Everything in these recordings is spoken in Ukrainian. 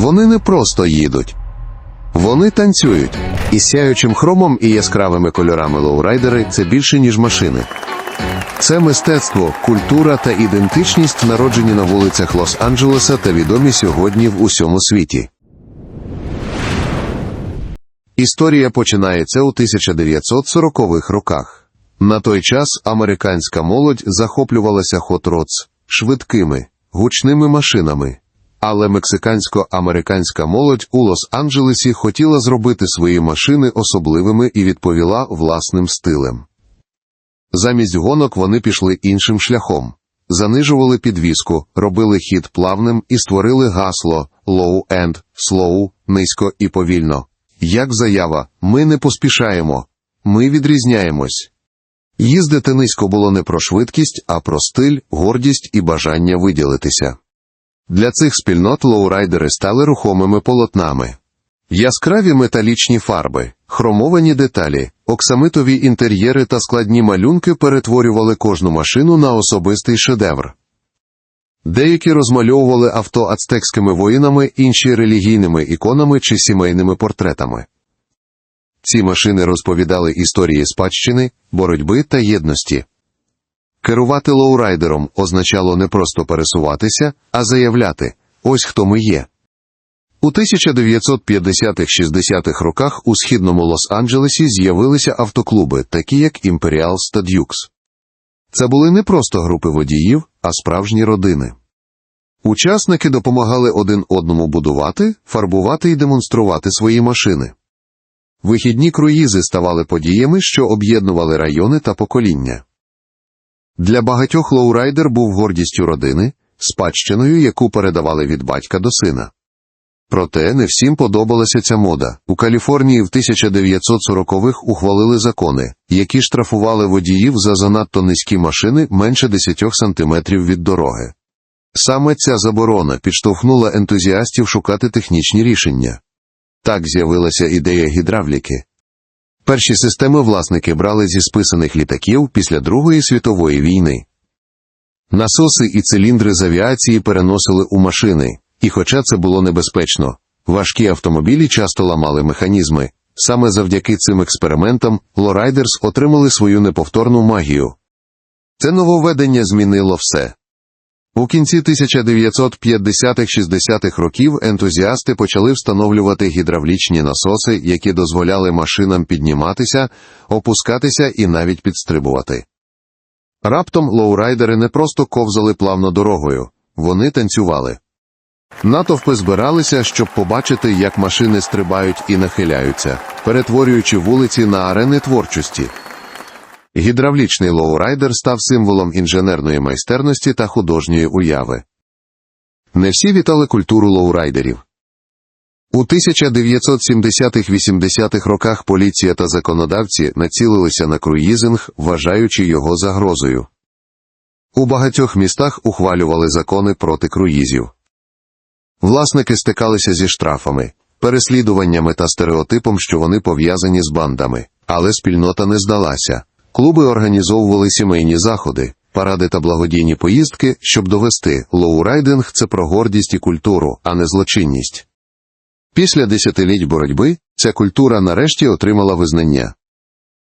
Вони не просто їдуть, вони танцюють. Із сяючим хромом і яскравими кольорами лоурайдери це більше, ніж машини. Це мистецтво, культура та ідентичність, народжені на вулицях Лос-Анджелеса та відомі сьогодні в усьому світі. Історія починається у 1940-х роках. На той час американська молодь захоплювалася хот-родс швидкими, гучними машинами. Але мексикансько-американська молодь у Лос-Анджелесі хотіла зробити свої машини особливими і відповіла власним стилем. Замість гонок вони пішли іншим шляхом. Занижували підвіску, робили хід плавним і створили гасло «Low and slow» – низько і повільно. Як заява, ми не поспішаємо, ми відрізняємось. Їздити низько було не про швидкість, а про стиль, гордість і бажання виділитися. Для цих спільнот лоурайдери стали рухомими полотнами. Яскраві металічні фарби, хромовані деталі, оксамитові інтер'єри та складні малюнки перетворювали кожну машину на особистий шедевр. Деякі розмальовували авто ацтекськими воїнами, інші релігійними іконами чи сімейними портретами. Ці машини розповідали історії спадщини, боротьби та єдності. Керувати лоурайдером означало не просто пересуватися, а заявляти ось хто ми є. У 1950-60-х роках у східному Лос-Анджелесі з'явилися автоклуби, такі як Imperial та. Це були не просто групи водіїв, а справжні родини. Учасники допомагали один одному будувати, фарбувати і демонструвати свої машини. Вихідні круїзи ставали подіями, що об'єднували райони та покоління. Для багатьох лоурайдер був гордістю родини, спадщиною, яку передавали від батька до сина. Проте не всім подобалася ця мода. У Каліфорнії в 1940-х ухвалили закони, які штрафували водіїв за занадто низькі машини менше 10 сантиметрів від дороги. Саме ця заборона підштовхнула ентузіастів шукати технічні рішення. Так з'явилася ідея гідравліки. Перші системи власники брали зі списаних літаків після Другої світової війни. Насоси і циліндри з авіації переносили у машини, і хоча це було небезпечно, важкі автомобілі часто ламали механізми. Саме завдяки цим експериментам лорайдерс отримали свою неповторну магію. Це нововведення змінило все. У кінці 1950-60-х років ентузіасти почали встановлювати гідравлічні насоси, які дозволяли машинам підніматися, опускатися і навіть підстрибувати. Раптом лоурайдери не просто ковзали плавно дорогою, вони танцювали. Натовпи збиралися, щоб побачити, як машини стрибають і нахиляються, перетворюючи вулиці на арени творчості. Гідравлічний лоурайдер став символом інженерної майстерності та художньої уяви. Не всі вітали культуру лоурайдерів. У 1970-80-х роках поліція та законодавці націлилися на круїзинг, вважаючи його загрозою. У багатьох містах ухвалювали закони проти круїзів. Власники стикалися зі штрафами, переслідуваннями та стереотипом, що вони пов'язані з бандами, але спільнота не здалася. Клуби організовували сімейні заходи, паради та благодійні поїздки, щоб довести лоурайдинг це про гордість і культуру, а не злочинність. Після десятиліть боротьби ця культура нарешті отримала визнання.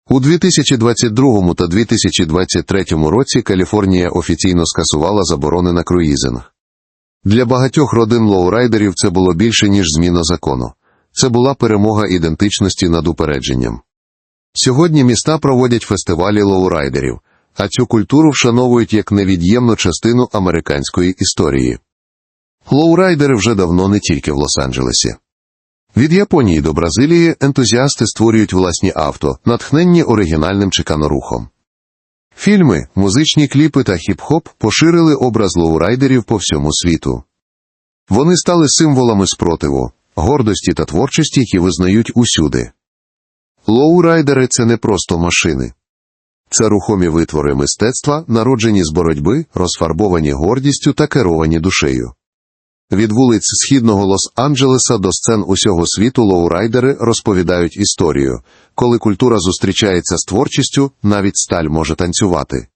У 2022 та 2023 році Каліфорнія офіційно скасувала заборони на круїзинг. Для багатьох родин лоурайдерів це було більше, ніж зміна закону. Це була перемога ідентичності над упередженням. Сьогодні міста проводять фестивалі лоурайдерів, а цю культуру вшановують як невід'ємну частину американської історії. Лоурайдери вже давно не тільки в Лос-Анджелесі. Від Японії до Бразилії ентузіасти створюють власні авто, натхненні оригінальним чеканорухом. Фільми, музичні кліпи та хіп-хоп поширили образ лоурайдерів по всьому світу. Вони стали символами спротиву, гордості та творчості, які визнають усюди. Лоурайдери це не просто машини. Це рухомі витвори мистецтва, народжені з боротьби, розфарбовані гордістю та керовані душею. Від вулиць східного Лос-Анджелеса до сцен усього світу лоурайдери розповідають історію. Коли культура зустрічається з творчістю, навіть сталь може танцювати.